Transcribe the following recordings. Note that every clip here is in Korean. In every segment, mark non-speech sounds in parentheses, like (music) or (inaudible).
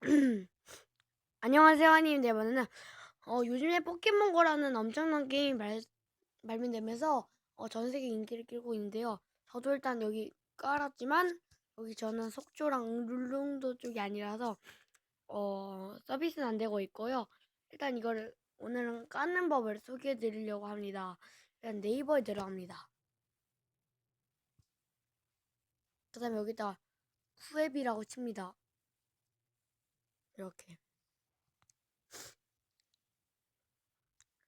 (clears throat) 안녕하세요, 한님 네, 이번에는 어, 요즘에 포켓몬고라는 엄청난 게임이 발, 발매되면서 어, 전 세계 인기를 끌고 있는데요. 저도 일단 여기 깔았지만 여기 저는 속초랑 룰룽도 쪽이 아니라서 어, 서비스는 안 되고 있고요. 일단 이거를 오늘은 까는 법을 소개해 드리려고 합니다. 일단 네이버에 들어갑니다. 그 다음에 여기다 쿠앱이라고 칩니다. 이렇게.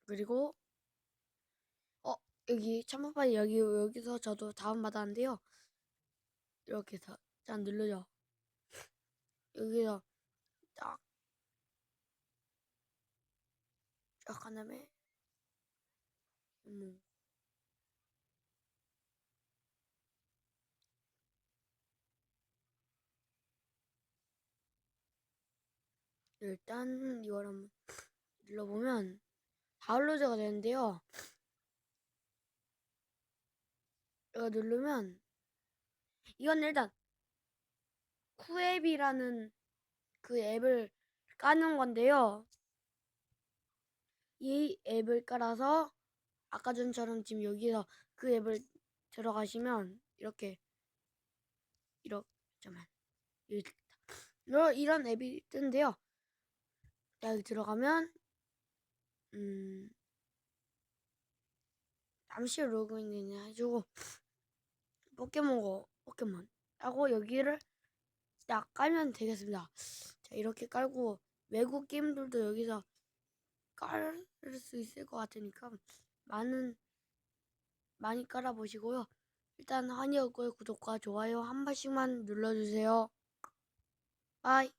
그리고 어 여기 첨부판이 여기 여기서 저도 다운 받았는데요. 이렇게 해서 짠 누르죠. 여기서 딱 쫙한 다음에 음. 일단 이걸 한번 눌러보면 다운로드가 되는데요. 이거 누르면 이건 일단 쿠앱이라는 그 앱을 까는 건데요. 이 앱을 깔아서 아까 전처럼 지금 여기서 그 앱을 들어가시면 이렇게 이렇게 잠만 이렇게 이런 앱이 뜨는데요. 여기 들어가면 음 잠시 로그인이나 해주고 포켓몬고 포켓몬 하고 여기를 딱 깔면 되겠습니다. 자 이렇게 깔고 외국 게임들도 여기서 깔 수 있을 것 같으니까 많은 많이 깔아 보시고요. 일단 한이었고요 구독과 좋아요 한 번씩만 눌러주세요. 바이.